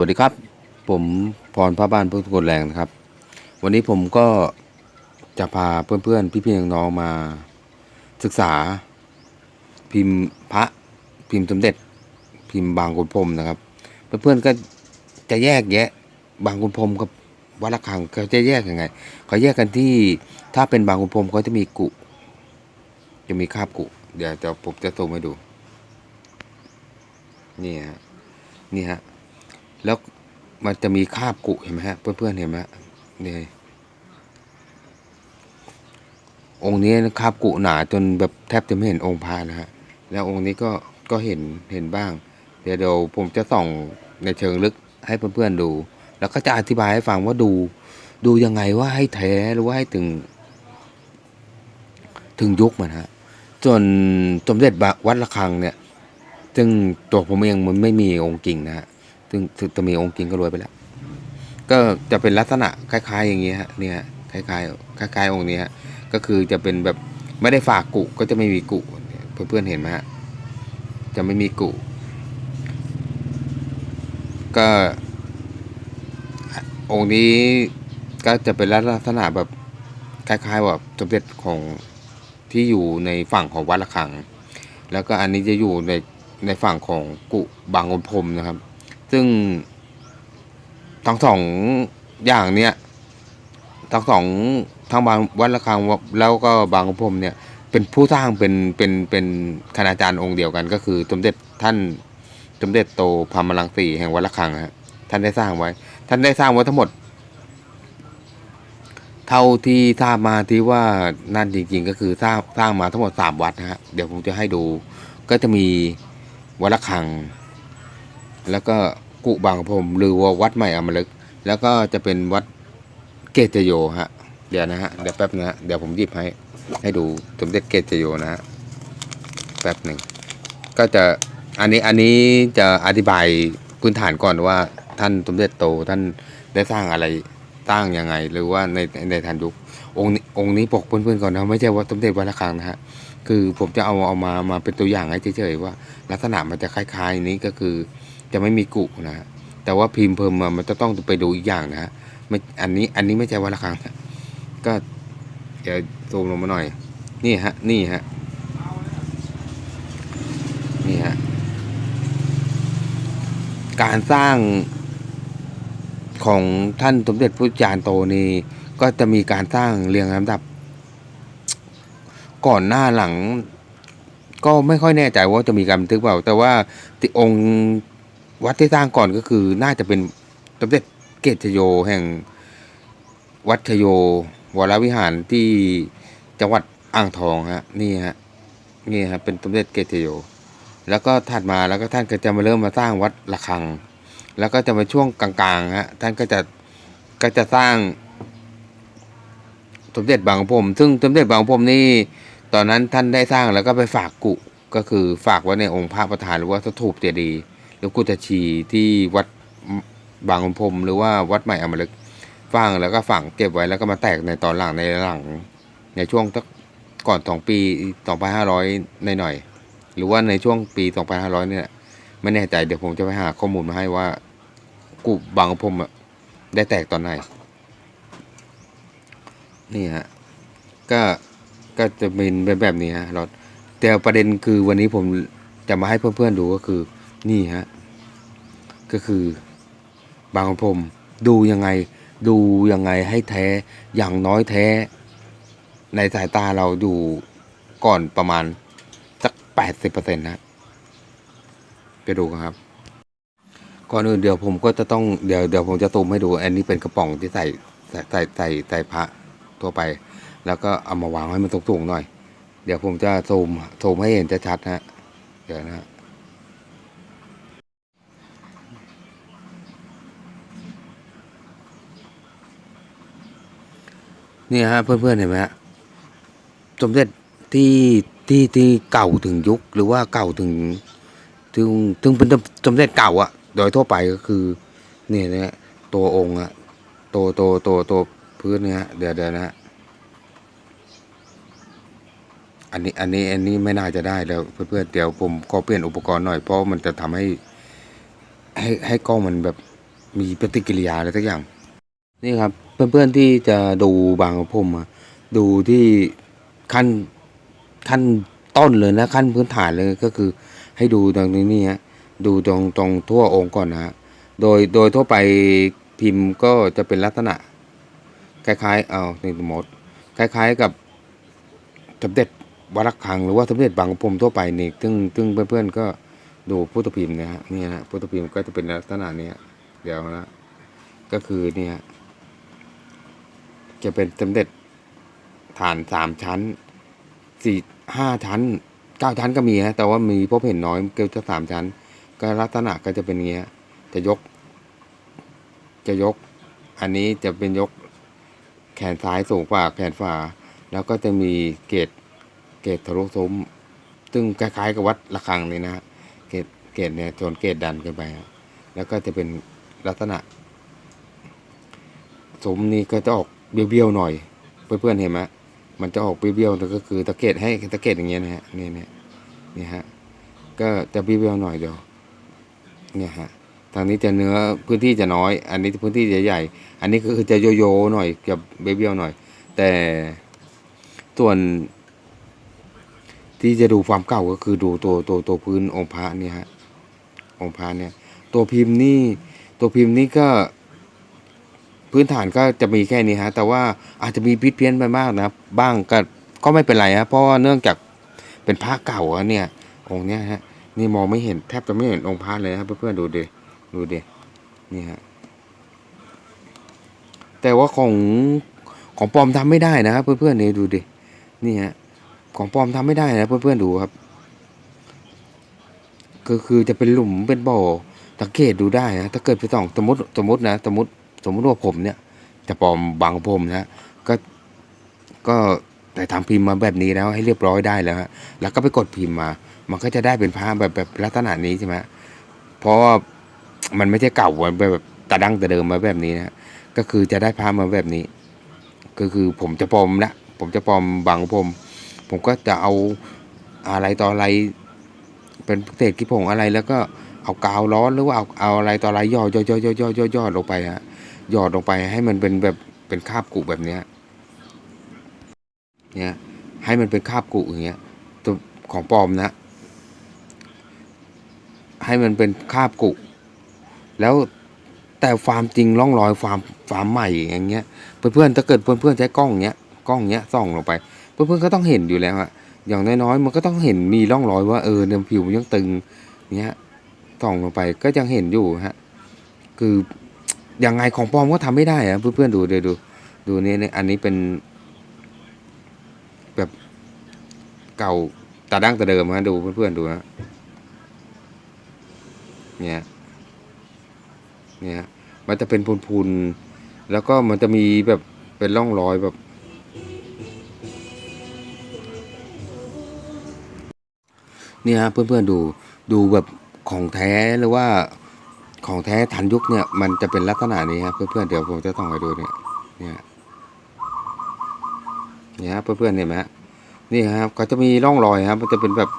สวัสดีครับ ผมพรพระบ้านพุทธกดแรงนะครับ วันนี้ผมก็จะพาเพื่อนๆ พี่ๆน้องๆมาศึกษา พิมพ์พระพิมพ์สมเด็จ พิมพ์บางขุนพรมนะครับ เพื่อนๆก็จะแยกแยะ บางขุนพรมกับวัดระฆังเขาจะแยกยังไงเขาแยกกันที่ถ้าเป็นบางขุนพรมเขาจะมีกุ จะมีคาบกุ เดี๋ยวจะผมจะส่งให้ดู นี่ฮะนี่ฮะ แล้วมันจะมีคาบกุเห็นไหมฮะเพื่อนๆเห็นไหมฮะนี่องค์นี้คาบกุหนาจนแบบแทบจะไม่เห็นองค์พระนะฮะแล้วองค์นี้ก็ก็เห็นเห็นบ้าง เดี๋ยวเดี๋ยวผมจะส่องในเชิงลึกให้เพื่อนๆดู แล้วก็จะอธิบายให้ฟังว่าดู ดูยังไงว่าให้แท้หรือว่าให้ถึง ถึงยุคมันฮะส่วนสมเด็จวัดระฆังเนี่ย ซึ่งตัวผมเองมันไม่มีองค์จริงนะฮะ ซึ่งจะมีองค์จริงก็รวยไปแล้ว ก็จะเป็นลักษณะคล้ายๆ อย่างนี้ฮะเนี่ยฮะคล้ายๆคล้ายๆ องค์นี้ฮะก็คือจะเป็นแบบไม่ได้ฝากกุก็จะไม่มีกุเนี่ยเพื่อนๆเห็นไหมฮะจะไม่มีกุก็องค์นี้ก็จะเป็นลักษณะแบบคล้ายๆแบบสมเด็จของที่อยู่ในฝั่งของวัดระฆัง แล้วก็อันนี้จะอยู่ในในฝั่งของกุบางองพรมนะครับ ซึ่งทั้งสองอย่างเนี้ยทั้งสองทั้งบางวัดระฆังแล้วก็บางพรมเนี่ย เป็นผู้สร้างเป็นเป็นเป็นคณาจารย์องค์เดียวกัน ก็คือสมเด็จท่านสมเด็จโตพรหมลังสีแห่งวัดระฆังฮะท่านได้สร้างไว้ ท่านได้สร้างไว้ทั้งหมด เท่าที่ทราบมาที่ว่านั่นจริง ๆ ก็คือสร้างสร้างมาทั้งหมดสามวัดนะฮะเดี๋ยวผมจะให้ดู ก็จะมีวัดระฆัง แล้วก็กุบางพรมหรือว่าวัดใหม่อมฤกแล้วก็จะเป็นวัดเกตโยฮะ เดี๋ยวนะฮะ เดี๋ยวแป๊บนะฮะ เดี๋ยวผมหยิบให้ ให้ดูสมเด็จเกตโยนะฮะ แป๊บหนึ่ง ก็จะ อันนี้ อันนี้จะอธิบายพื้นฐานก่อนว่าท่านสมเด็จโตท่านได้สร้างอะไรสร้างยังไง หรือว่าในในทันยุค องค์นี้องค์นี้ปกเพื่อนๆก่อนนะ ไม่ใช่ว่าสมเด็จวัดระฆังนะฮะ คือผมจะเอาเอามา มาเป็นตัวอย่างให้เฉยๆว่า ลักษณะมันจะคล้ายๆนี้ก็คือ จะไม่มีกุนะฮะแต่ว่าพิมพ์เพิ่มมามันจะต้องไปดูอีกอย่างนะฮะไม่อันนี้อันนี้ไม่ใช่วัดระฆังก็เดี๋ยวซูมลงมาหน่อย นี่ฮะ นี่ฮะ นี่ฮะ การสร้างของท่านสมเด็จพระจารย์โตนี่ก็จะมีการสร้างเรียงลำดับ ก่อนหน้าหลัง ก็ไม่ค่อยแน่ใจว่าจะมีการบันทึกเปล่า แต่ว่าที่องค์ วัดที่สร้างก่อนก็คือน่าจะเป็นสมเด็จเกตโยแห่งวัดชโยวรวิหารที่จังหวัดอ่างทองฮะนี่ฮะนี่ฮะเป็นสมเด็จเกตโย แล้วก็ถัดมาแล้วก็ท่านก็จะมาเริ่มมาสร้างวัดระฆัง แล้วก็จะมาช่วงกลางๆฮะท่านก็จะก็จะสร้างสมเด็จบางพรมซึ่งสมเด็จบางพรมนี่ตอนนั้นท่านได้สร้างแล้วก็ไปฝากกุก็คือฝากไว้ในองค์พระประธานหรือว่าสถูปเจดีย์ หรือกุฏชีที่วัดบางอุนพรมหรือว่าวัดใหม่อมฤกษ์ฝังแล้วก็ฝังเก็บไว้แล้วก็มาแตกในตอนหลังในหลัง ในช่วงตั้งก่อนสองปีสองพันห้าร้อยในหน่อย หรือว่าในช่วงปีสองพันห้าร้อยเนี่ยไม่แน่ใจเดี๋ยวผมจะไปหาข้อมูลมาให้ว่ากุบางพรมอะได้แตกตอนไหน นี่ฮะก็ก็จะเป็นแบบแบบนี้ฮะราแต่ประเด็นคือวันนี้ผมจะมาให้เพื่อนๆดูก็คือ นี่ฮะ ก็คือบางพรมดูยังไง ดูยังไงให้แท้อย่างน้อยแท้ ในสายตาเราดูก่อนประมาณ สักแปดสิบเปอร์เซ็นต์นะไปดูกันครับ ก่อนอื่นเดี๋ยวผมก็จะต้องเดี๋ยวเดี๋ยวผมจะตูมให้ดู อันนี้เป็นกระป๋องที่ใส่ใส่ใส่ใส่ใส่พระทั่วไป แล้วก็เอามาวางให้มันสูงๆหน่อย เดี๋ยวผมจะซูมซูมให้เห็นชัดนะฮะ เดี๋ยวนะ นี่ฮะเพื่อนๆเห็นไหมฮะสมเด็จที่ที่ที่เก่าถึงยุคหรือว่าเก่าถึงถึงถึงเป็นสมเด็จเก่าอะโดยทั่วไปก็คือนี่นะฮะตัวองค์อะตัวตัวตัวตัวพื้นเนี่ยฮะเดี๋ยวเดี๋ยวนะอันนี้อันนี้อันนี้ไม่น่าจะได้แล้วเพื่อนๆเดี๋ยวผมขอเปลี่ยนอุปกรณ์หน่อยเพราะมันจะทำให้ให้ให้กล้องมันแบบมีปฏิกิริยาอะไรสักอย่าง นี่ครับเพื่อนๆที่จะดูบางกระพรมอะดูที่ขั้นขั้นต้นเลยนะขั้นพื้นฐานเลยก็คือ ให้ดูตรงนี้นี่ฮะดูตรงตรงทั่วองค์ก่อนนะฮะโดยโดยทั่วไปพิมพ์ก็จะเป็นลักษณะ คล้ายๆเอาในสมมติคล้ายๆกับสมเด็จวัดระฆังหรือว่าสมเด็จบางกระพรมทั่วไปนี่ซึ่งซึ่งเพื่อนๆก็ดูพุทธพิมพ์นะฮะนี่ฮะพุทธพิมพ์ก็จะเป็นลักษณะนี้เดี๋ยวนะก็คือเนี่ย จะเป็นสมเด็จฐานสามชั้นสี่ห้าชั้นเก้าชั้นก็มีฮะแต่ว่ามีพบเห็นน้อยเกี่ยวจะสามชั้น ก็ลักษณะก็จะเป็นเงี้ย จะยก จะยก อันนี้จะเป็นยกแขนซ้ายสูงกว่าแขนขวาแล้วก็จะมีเกตเกตทะลุซุ้มซึ่งคล้าย ๆ กับวัดระฆังเลยนะเกตเกตเนี่ยชนเกตดันขึ้นไปแล้วก็จะเป็นลักษณะซุ้มนี่ก็จะออก เบี้ยวๆหน่อย เพื่อนๆเห็นไหมมันจะออกเบี้ยวๆแต่ก็คือตะเกียบให้ตะเกียบอย่างเงี้ยนะฮะนี่เนี่ยนี่ฮะก็จะเบี้ยวๆหน่อยเดียวเนี่ยฮะทางนี้จะเนื้อพื้นที่จะน้อย อันนี้พื้นที่จะใหญ่ อันนี้ก็คือจะโยโย่หน่อยจะเบี้ยวๆหน่อย แต่ส่วนที่จะดูความเก่าก็คือดูตัวตัวตัวพื้นองค์พระเนี่ยฮะองค์พระเนี่ย ตัวพิมพ์นี่ตัวพิมพ์นี่ก็ พื้นฐานก็จะมีแค่นี้ฮะแต่ว่าอาจจะมีพิษเพี้ยนไปมากนะครับ บ้างก็ก็ไม่เป็นไรฮะเพราะว่าเนื่องจากเป็นผ้าเก่าอะเนี่ยองค์เนี้ยฮะนี่มองไม่เห็นแทบจะไม่เห็นองค์พระเลยครับเพื่อนๆดูเดิดูเดินี่ฮะแต่ว่าของของปลอมทำไม่ได้นะครับ เพื่อนๆนี่ดูดินี่ฮะของปลอมทำไม่ได้นะเพื่อนๆดูครับก็คือจะเป็นหลุมเป็นบ่อสังเกตดูได้นะถ้าเกิดไปส่องสมมติสมมตินะสมมติ สมมติว่าผมเนี่ยจะปลอมบางผมนะก็ก็แต่ทำพิมพ์มาแบบนี้แล้วให้เรียบร้อยได้แล้วฮะแล้วก็ไปกดพิมพ์มา มันก็จะได้เป็นผ้าแบบแบบลักษณะนี้ใช่ไหมเพราะว่ามันไม่ใช่เก่ามันแบบตะดั้งแต่เดิมมาแบบนี้นะก็คือจะได้ผ้ามาแบบนี้ ก็คือผมจะปลอมละผมจะปลอมบางผม ผมก็จะเอาอะไรต่ออะไร เป็นเศษกิผงอะไรแล้วก็ เอากาวร้อนหรือว่าเอาเอาอะไรต่ออะไรย่อย่อย่อย่อย่อย่อย่อลงไปฮะหยอดลงไปให้มันเป็นแบบเป็นคาบกุแบบเนี้ยเนี่ยให้มันเป็นคาบกุอย่างเงี้ยตัวของปลอมนะ ให้มันเป็นคาบกุ แล้วแต่ฟาร์มจริงร่องรอยฟาร์มฟาร์มใหม่อย่างเงี้ยเพื่อนๆถ้าเกิดเพื่อนๆใช้กล้องเงี้ยกล้องเงี้ยส่องลงไป เพื่อนๆก็ต้องเห็นอยู่แล้วอะอย่างน้อยๆมันก็ต้องเห็นมีร่องรอยว่าเออเนื้อผิวมันยังตึงเงี้ย ส่องลงไปก็ยังเห็นอยู่ฮะ คือยังไงของปลอมก็ทำไม่ได้อะเพื่อนๆดูเดี๋ยวดู ดูนี่นี่อันนี้เป็น แบบเก่าตาดั้งแต่เดิมฮะดูเพื่อนๆดูฮะเนี่ยเนี่ยมันจะเป็นพูนๆแล้วก็มันจะมีแบบเป็นร่องรอยแบบเนี่ยฮะเพื่อนๆดูดูแบบ ของแท้หรือว่าของแท้ทันยุคเนี่ยมันจะเป็นลักษณะนี้ครับเพื่อนๆเดี๋ยวผมจะต้องไปดูเนี่ยเนี่ยเนี่ยเพื่อนๆเห็นไหมฮะนี่ครับก็จะมีร่องรอยครับ มันจะเป็นแบบ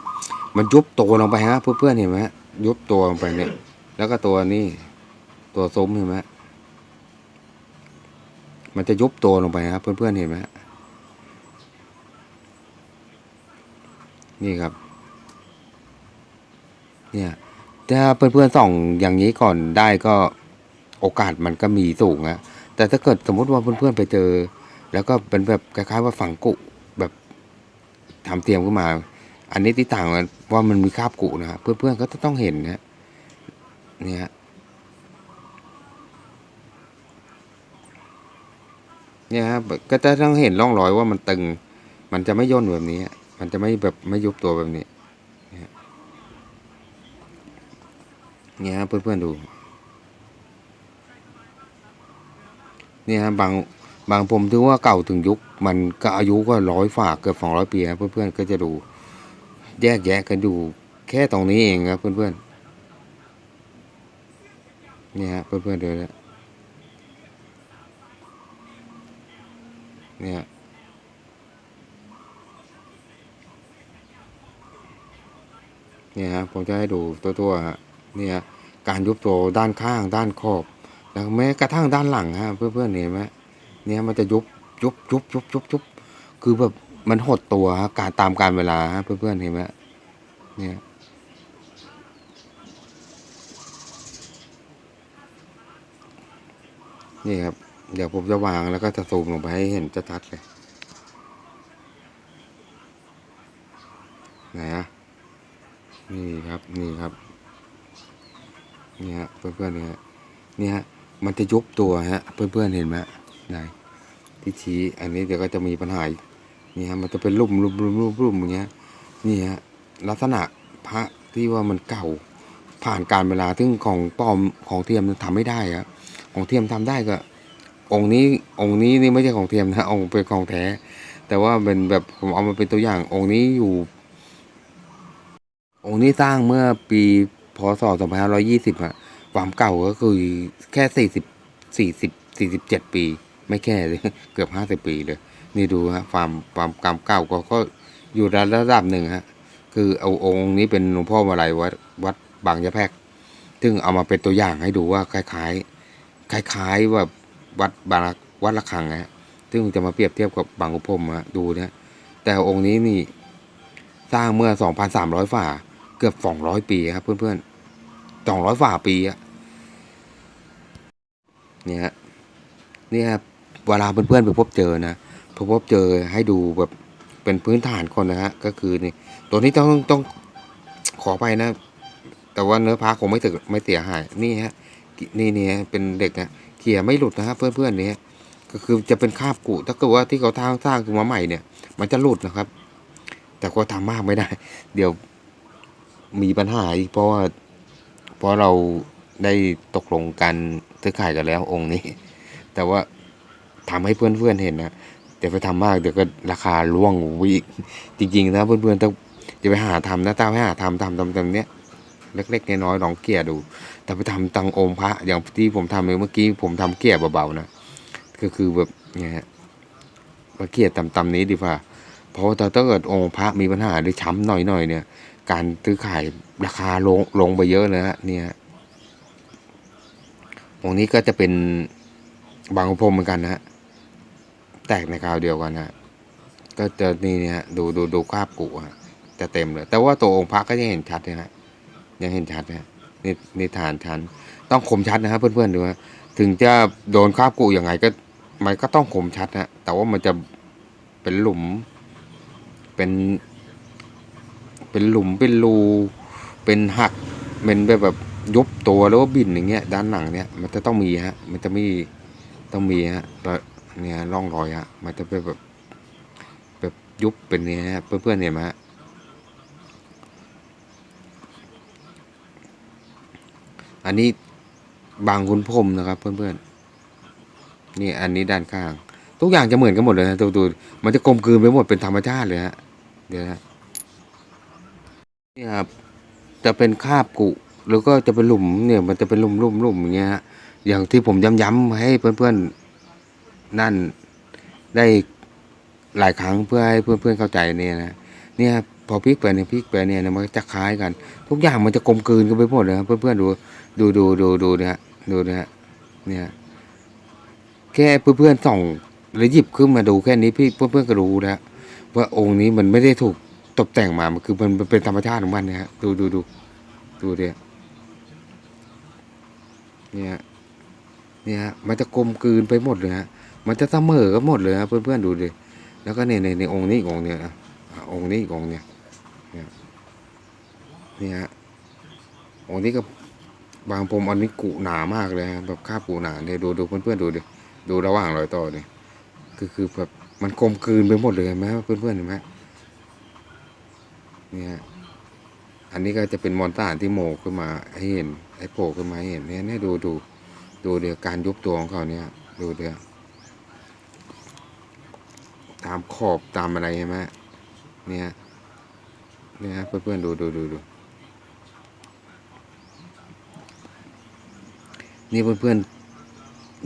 มันยุบตัวลงไปฮะเพื่อนๆเห็นไหมฮะยุบตัวลงไปเนี่ย แล้วก็ตัวนี้ตัวซุ้มเห็นไหมฮะมันจะยุบตัวลงไปครับเพื่อนๆเห็นไหมฮะนี่ครับ เนี่ย ถ้าเพื่อนๆส่องอย่างนี้ก่อนได้ก็โอกาสมันก็มีสูงอะแต่ถ้าเกิดสมมติว่าเพื่อนๆไปเจอ แล้วก็เป็นแบบคล้ายๆว่าฝังกุแบบทำเตรียมขึ้นมา อันนี้ที่ต่างกันว่ามันมีคราบกุนะเพื่อนๆก็ต้องเห็นนะเนี่ยฮะเนี่ยครับก็จะต้องเห็นร่องรอยว่ามันตึง มันจะไม่ย่นแบบนี้ มันจะไม่แบบไม่ยุบตัวแบบนี้ เนี่ยครับเพื่อนๆดูเนี่ยครับบางบางผมถือว่าเก่าถึงยุค มันก็อายุก็ร้อยฝากเกือบสองร้อยปีครับเพื่อนๆก็จะดูแยกแยะกันอยู่แค่ตรงนี้เองครับเพื่อนๆเนี่ยฮะเพื่อนๆดูนะเนี่ยเนี่ยฮะผมจะให้ดูตัวๆฮะ เนี่ยการยุบตัวด้านข้าง ด้านขอบแล้วแม้กระทั่งด้านหลังฮะเพื่อนๆเห็นไหมเนี่ยมันจะยุบยุบยุบยุบยุบยุบคือแบบมันหดตัวฮะการตามการเวลาฮะเพื่อนๆเห็นไหมเนี่ยนี่ครับ เดี๋ยวผมจะวางแล้วก็จะซูมลงไปให้เห็นจะชัดเลยไหนอะนี่ครับ นี่ครับ นี่ฮะเพื่อนๆเนี่ยฮะนี่ฮะมันจะยุบตัวฮะเพื่อนๆเห็นไหมไหนที่ชี้อันนี้เดี๋ยวก็จะมีปัญหานี่ฮะมันจะเป็นลุ่มลุ่มลุ่มลุ่มลุ่มอย่างเงี้ยนี่ฮะลักษณะพระที่ว่ามันเก่าผ่านการเวลาซึ่งของปลอมของเทียมทำไม่ได้ครับของเทียมทำได้ก็ องค์นี้องค์นี้นี่ไม่ใช่ของเทียมนะองค์เป็นของแท้ แต่ว่าเป็นแบบผมเอามาเป็นตัวอย่างองค์นี้อยู่ องค์นี้สร้างเมื่อปี พศ2520ฮะความเก่าก็คือแค่40 40 47ปี ไม่แค่เลยเกือบ50ปีเลย นี่ดูฮะความความความเก่าก็ก็อยู่ระดับหนึ่งฮะ คือเอาองค์นี้เป็นหลวงพ่อมาลัยวัดวัดบางยะแพรกซึ่งเอามาเป็นตัวอย่างให้ดูว่าคล้ายๆ คล้ายๆว่าวัดบางรวัดระฆังนะฮะซึ่งจะมาเปรียบเทียบกับบางอุพมฮะดูนะแต่องค์นี้นี่สร้างเมื่อ 2,300ฝ่า เกือบ200ปีครับ เพื่อนๆ200ฝ่าปีอะเนี่ยฮะเนี่ยเวลาเพื่อนๆไปพบเจอนะพอพบเจอให้ดูแบบเป็นพื้นฐานคนนะฮะ ก็คือนี่ตัวนี้ต้องต้องขอไปนะ แต่ว่าเนื้อพาคงไม่ถึงไม่เสียหายนี่ฮะนี่เนี่ฮะเป็นเด็กนะเขี่ยไม่หลุดนะครับเพื่อนๆเนี่ยก็คือจะเป็นคาบกุถ้าเกิดว่าที่เขาทางสร้างขึ้นมาใหม่เนี่ย มันจะหลุดนะครับ แต่ก็ทำมากไม่ได้ เดี๋ยว มีปัญหาอีกเพราะว่าเพราะเราได้ตกลงกันซื้อขายกันแล้วองค์นี้ แต่ว่าทำให้เพื่อนๆเห็นนะเดี๋ยวไปทำมากเดี๋ยวก็ราคาล่วงไปอีกจริงๆนะเพื่อนๆต้องจะไปหาทำนะตามให้หาทำทำทำทำเนี้ยเล็กๆน้อยๆลองเกลี่ยดู แต่ไปทำตังองค์พระอย่างที่ผมทำเมื่อกี้ผมทำเกลี่ยเบาๆนะก็คือแบบเนี่ยฮะมาเกลี่ยต่ำๆนี้ดีกว่า เพราะว่ถ้าเกิดองค์พระมีปัญหาหรือช้ำหน่อยๆเนี่ย การซื้อขายราคาลงลงไปเยอะเลยฮะเนี่ยองค์นี้ก็จะเป็นบางพรมเหมือนกันนะฮะแตกในคราวเดียวกันนะก็จะนี่เนี่ยดูดูดูคราบกุฮะจะเต็มเลย แต่ว่าตัวองค์พระก็ยังเห็นชัดนะฮะยังเห็นชัดนะฮะนี่นี่ฐานชันต้องคมชัดนะครับเพื่อนๆดูฮะถึงจะโดนคราบกุยังไงก็มันก็ต้องคมชัดนะแต่ว่ามันจะเป็นหลุม เป็น เป็นหลุมเป็นรูเป็นหักเป็นแบบแบบยุบตัวแล้วบินอย่างเงี้ยด้านหลังเนี่ยมันจะต้องมีฮะมันจะไม่ต้องมีฮะแล้วเนี่ยร่องรอยฮะมันจะเป็นแบบแบบยุบเป็นเนี้ยฮะเพื่อนๆเห็นไหมฮะอันนี้บางคุณพรมนะครับ เพื่อนๆนี่อันนี้ด้านข้าง ทุกอย่างจะเหมือนกันหมดเลยนะดูดูมันจะกลมกลืนไปหมดเป็นธรรมชาติเลยฮะเดี๋ยวนะนี่ครับจะเป็นคาบกุแล้วก็จะเป็นหลุมเนี่ยมันจะเป็นหลุมหลุมหลุมอย่างเงี้ยฮะอย่างที่ผมย้ำๆให้เพื่อนๆนั่นได้หลายครั้งเพื่อให้เพื่อนๆเข้าใจเนี่ยนะเนี่ยพอพลิกไปเนี่ยพลิกไปเนี่ยมันจะคล้ายกัน ทุกอย่างมันจะกลมกลืนกันไปหมดเลยครับเพื่อนๆดูดูดูดูดูนะฮะดูนะฮะเนี่ยแค่เพื่อนๆส่อง หรือหยิบขึ้นมาดูแค่นี้พี่เพื่อนๆก็รู้แล้วว่าองค์นี้มันไม่ได้ถูกตกแต่งมา มันคือมันเป็นธรรมชาติของมันนะฮะดูดูดูดูเดียเนี่ยเนี่ยฮะมันจะกลมกลืนไปหมดเลยฮะมันจะเสมอกันหมดเลยฮะเพื่อนๆดูดิแล้วก็เนี่ยในในองค์นี้อีกองค์เนี่ยนะองค์นี้อีกองค์เนี่ยเนี่ยเนี่ยฮะองค์นี้ก็บางผมอันนี้กุหนามากเลยฮะแบบคาบกุหนาเนี่ยดูดูเพื่อนๆดูดิดูระหว่างรอยต่อเนี่ย คือคือแบบมันกลมกลืนไปหมดเลยเห็นไหมเพื่อนๆเห็นไหมเนี่ยฮะอันนี้ก็จะเป็นมอนต้านที่โมขึ้นมาให้เห็นให้โผล่ขึ้นมาให้เห็นเนี่ยเนี่ยดูดูดูเดี๋ยวการยุบตัวของเขาเนี่ยดูเดี๋ยวตามขอบตามอะไรใช่ไหมเนี่ยเนี่ยเพื่อนๆดูดูดูดูนี่เพื่อนๆ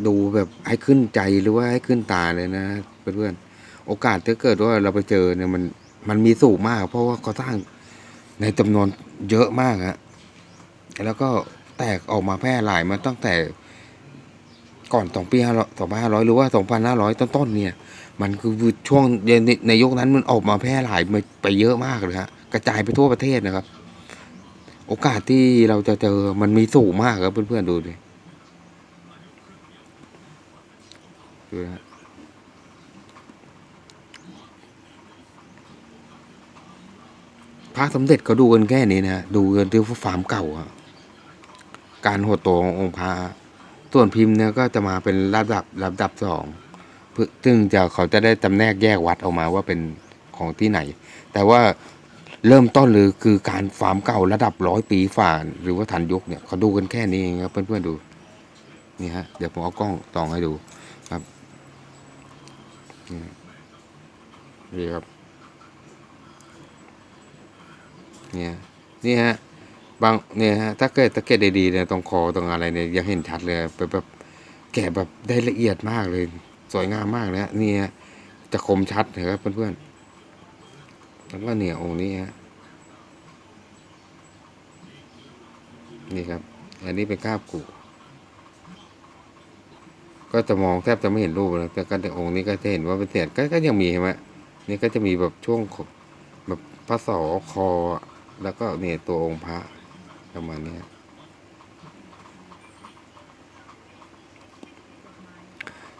ดูแบบให้ขึ้นใจหรือว่าให้ขึ้นตาเลยนะเพื่อนๆโอกาสถ้าเกิดว่าเราไปเจอเนี่ยมันมันมีสูงมาก เพราะว่าเขาสร้างในจำนวนเยอะมากฮะแล้วก็แตกออกมาแพร่หลายมาตั้งแต่ก่อนสองปีห้าร้อยสองพันห้าร้อยหรือว่าสองพันห้าร้อยต้นๆเนี่ย มันคือช่วงในในยุคนั้นมันออกมาแพร่หลายไปเยอะมากเลยฮะกระจายไปทั่วประเทศนะครับ โอกาสที่เราจะเจอมันมีสูงมากครับเพื่อนๆดูดิ ดูนะฮะพระสมเด็จเขาดูกันแค่นี้นะฮะดูกันที่ฟาร์มเก่าอะการหดตัวขององค์พระส่วนพิมพ์เนี่ยก็จะมาเป็นระดับระดับสองเพื่อซึ่งจะเขาจะได้จำแนกแยกวัดออกมาว่าเป็นของที่ไหน แต่ว่าเริ่มต้นเลยคือการฟาร์มเก่าระดับร้อยปีฝ่าหรือว่าทันยุคเนี่ยเขาดูกันแค่นี้เองครับเพื่อนๆดูนี่ฮะเดี๋ยวผมเอากล้องตองให้ดู นี่ครับ เนี่ย นี่ฮะ บาง เนี่ยฮะ ถ้าเกิดถ้าเกิดดีๆเนี่ยตรงคอตรงอะไรเนี่ยยังเห็นชัดเลยแบบแบบแกะแบบได้ละเอียดมากเลย สวยงามมากเลยฮะนี่ฮะ จะคมชัดนะครับเพื่อนๆ แล้วก็เนี่ยองค์นี้ฮะ นี่ครับ อันนี้เป็นก้าบกุ ก็จะมองแทบจะไม่เห็นรูปเลยแต่ก็แต่องค์นี้ก็จะเห็นว่าเป็นเศษก็ก็ยังมีใช่ไหมนี่ก็จะมีแบบช่วงแบบพระสอคอ แล้วก็เนี่ยตัวองค์พระประมาณนี้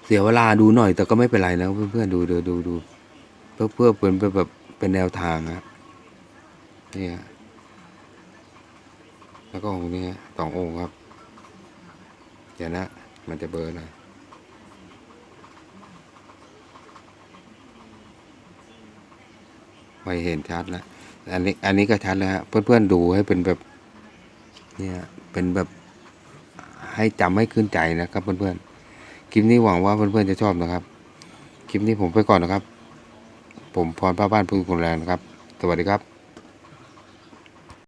เสียเวลาดูหน่อยแต่ก็ไม่เป็นไรนะเพื่อนๆดูดูดูดูเพื่อเพื่อเป็นแบบเป็นแนวทางนะนี่ยแล้วก็องค์นี้สององค์ครับเดี๋ยวนะ มันจะเบอร์หน่อย ไม่เห็นชัดแล้ว อันนี้อันนี้ก็ชัดแล้วฮะเพื่อนๆดูให้เป็นแบบเนี่ยเป็นแบบให้จำให้ขึ้นใจนะครับเพื่อนๆคลิปนี้หวังว่าเพื่อนๆจะชอบนะครับ คลิปนี้ผมไปก่อนนะครับ ผมพรพระบ้านพึ่งคนแรงนะครับ สวัสดีครับ